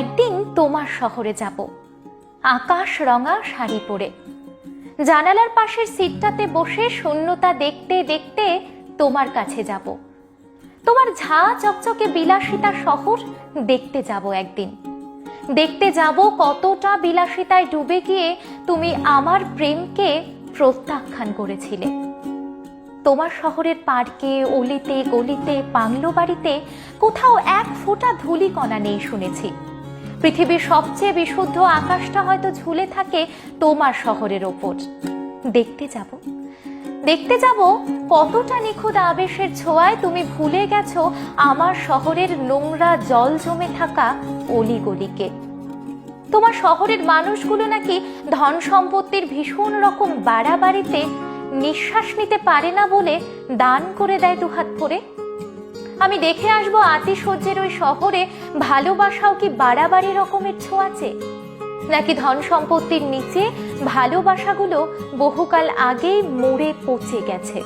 একদিন তোমার শহরে যাব। আকাশ রঙা শাড়ি পরে। জানালার পাশের সিটটাতে বসে শূন্যতা দেখতে দেখতে তোমার কাছে যাব। তোমার ঝা চকচকে বিলাসিতা শহর দেখতে যাব একদিন। দেখতে যাব কতটা বিলাসিতায় ডুবে গিয়ে তুমি আমার প্রেমকে প্রত্যাখ্যান করেছিলে। তোমার শহরের পার্কে, অলিতে, গলিতে, পাংলো বাড়িতে কোথাও এক ফোঁটা ধূলিকণা নেই শুনেছি। পৃথিবীর সবচেয়ে বিশুদ্ধ আকাশটা হয়তো ঝুলে থাকে তোমার শহরের ওপর। দেখতে যাব। দেখতে যাব কতটা নিখুঁত আবেশের ছোঁয়ায় তুমি ভুলে গেছো আমার শহরের নোংরা জল জমে থাকা অলিগলিকে। তোমার শহরের মানুষগুলো নাকি ধন সম্পত্তির ভীষণ রকম বাড়াবাড়িতে নিঃশ্বাস নিতে পারে না বলে দান করে দেয় দুহাত করে আমি দেখে আসব আতিশয্যের ওই শহরে ভালোবাসাও কি বাড়াবাড়ি রকমের ছোঁয়াচে? নাকি ধন সম্পত্তির নিচে ভালোবাসাগুলো বহুকাল আগেই মরে পচে গেছে?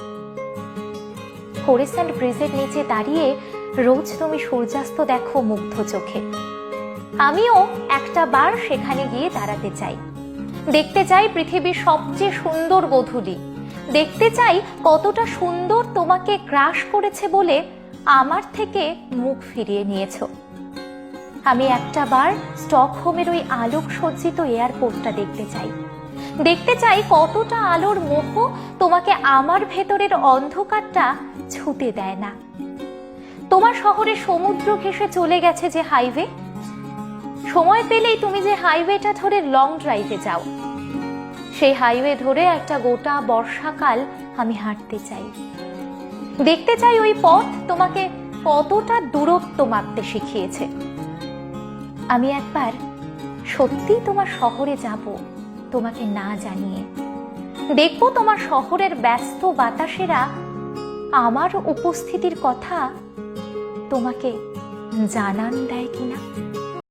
ফোরেসেন্ট ব্রিজের নিচে দাঁড়িয়ে রোজ তুমি সূর্যাস্ত দেখো মুগ্ধ চোখে। আমিও একটা বার সেখানে গিয়ে দাঁড়াতে চাই। দেখতে চাই পৃথিবীর সবচেয়ে সুন্দর গধূলি। দেখতে চাই কতটা সুন্দর তোমাকে ক্রাশ করেছে বলে আমার থেকে মুখ ফিরিয়ে নিয়েছো। আমি একটা বার স্টকহোমের ওই আলোক সজ্জিত এয়ারপোর্টটা দেখতে চাই। দেখতে চাই কতটা আলোর মোহ তোমাকে আমার ভেতরের অন্ধকারটা ছুতে দেয় না। তোমার শহরে সমুদ্র ঘেসে চলে গেছে যে হাইওয়ে। সময় পেলেই তুমি যে হাইওয়েটা ধরে লং ড্রাইভে যাও। সেই হাইওয়ে ধরে একটা গোটা বর্ষাকাল আমি হাঁটতে চাই। দেখতে চাই ওই পথ তোমাকে কতটা দূরত্ব মাপতে শিখিয়েছে। আমি একবার সত্যি তোমার শহরে যাব, তোমাকে না জানিয়ে। দেখব তোমার শহরের ব্যস্ত বাতাসেরা আমার উপস্থিতির কথা তোমাকে জানান দেয় কিনা।